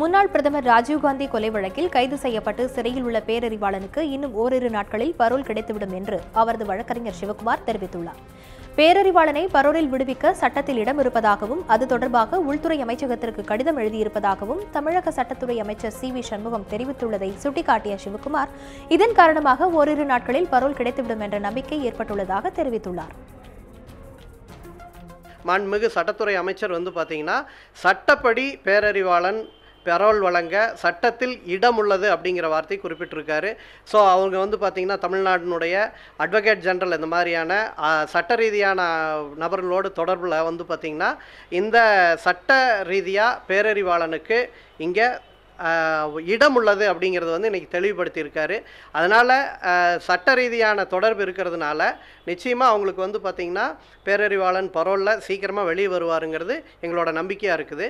முன்னாள் பிரதமர் ராஜீவ்காந்தி கொலை வழக்கில் கைது செய்யப்பட்டு சிறையில் உள்ள பேரறிவாளனுக்கு இன்னும் ஓரிரு நாட்களில் பரோல் கிடைத்துவிடும் என்று அவரது வழக்கறிஞர் சிவகுமார் தெரிவித்துள்ளார். பேரறிவாளனை பரோலில் விடுவிக்க சட்டத்தில் இடம் இருப்பதாகவும் அது தொடர்பாக உள்துறை அமைச்சகத்திற்கு கடிதம் எழுதியிருப்பதாகவும் தமிழக சட்டத்துறை அமைச்சர் சி வி சண்முகம் தெரிவித்துள்ளதை சுட்டிக்காட்டிய சிவகுமார் இதன் காரணமாக ஓரிரு நாட்களில் பரோல் கிடைத்துவிடும் என்ற நம்பிக்கை ஏற்பட்டுள்ளதாக தெரிவித்துள்ளார். மாண்புமிகு சட்டத்துறை அமைச்சர் வந்து பார்த்தீங்கன்னா சட்டப்படி பேரறிவாளன் பெரோல் வழங்க சட்டத்தில் இடம் உள்ளது அப்படிங்கிற வார்த்தை குறிப்பிட்டிருக்காரு. ஸோ அவங்க வந்து பார்த்திங்கன்னா தமிழ்நாட்டினுடைய அட்வொகேட் ஜெனரல் இந்த மாதிரியான சட்ட ரீதியான நபர்களோடு தொடர்பில் வந்து பார்த்திங்கன்னா இந்த சட்ட ரீதியாக பேரறிவாளனுக்கு இங்கே இடம் உள்ளது அப்படிங்கிறது வந்து இன்றைக்கி தெளிவுபடுத்தியிருக்காரு. அதனால் சட்ட ரீதியான தொடர்பு இருக்கிறதுனால நிச்சயமாக அவங்களுக்கு வந்து பார்த்திங்கன்னா பேரறிவாளன் பரோலில் சீக்கிரமாக வெளியே வருவாருங்கிறது எங்களோட நம்பிக்கையாக இருக்குது.